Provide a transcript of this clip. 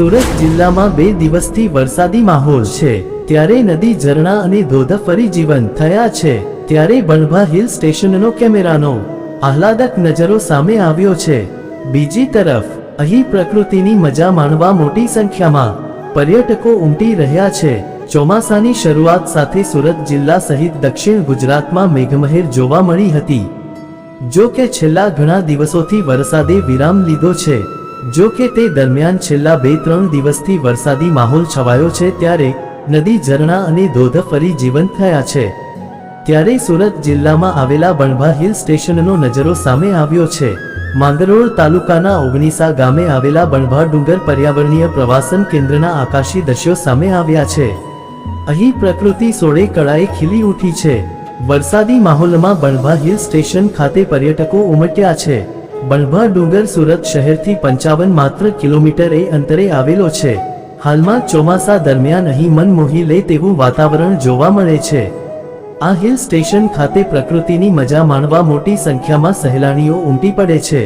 સુરત જિલ્લામાં બે દિવસથી વરસાદી માહોલ છે. ત્યારે નદી ઝરણા અને ધોધ ફરી જીવંત થયા છે. ત્યારે બણભા હિલ સ્ટેશનનો કેમેરાનો આહલાદક નજરો સામે આવ્યો છે. બીજી તરફ, અહીં પ્રકૃતિની મજા માણવા મોટી સંખ્યામાં પર્યટકો ઉમટી રહ્યા છે. ચોમાસાની શરૂઆત સાથે સુરત જિલ્લા સહિત દક્ષિણ ગુજરાતમાં મેઘમહેર જોવા મળી હતી. જો કે છેલ્લા ઘણા દિવસોથી વરસાદે વિરામ લીધો છે. જો કે તે દરમિયાન છેલ્લા બે ત્રણ દિવસથી વરસાદી માહોલ છવાયો છે ત્યારે નદી ઝરણા અને ધોધ ફરી જીવંત થયા છે. ત્યારે સુરત જિલ્લામાં આવેલા બણભા હિલ સ્ટેશનનો નજરો સામે આવ્યો છે. માંગરોળ તાલુકાના ઓગણીસા ગામે આવેલા બણભા ડુંગર પર્યાવરણીય પ્રવાસન કેન્દ્રના આકાશી દ્રશ્યો સામે આવ્યા છે. અહીં પ્રકૃતિ સોળે કળાએ ખીલી ઉઠી છે. વરસાદી માહોલમાં બણભા હિલ સ્ટેશન ખાતે પર્યટકો ઉમટ્યા છે. બણભા ડુંગર સુરત શહેરથી પંચાવન માત્ર કિલોમીટર એ અંતરે આવેલો છે હાલમાં ચોમાસા દરમિયાન અહીં મન મોહી લે તેવું વાતાવરણ જોવા મળે છે આ હિલ સ્ટેશન ખાતે પ્રકૃતિની મજા માણવા મોટી સંખ્યામાં સહેલાણીઓ ઉમટી પડે છે.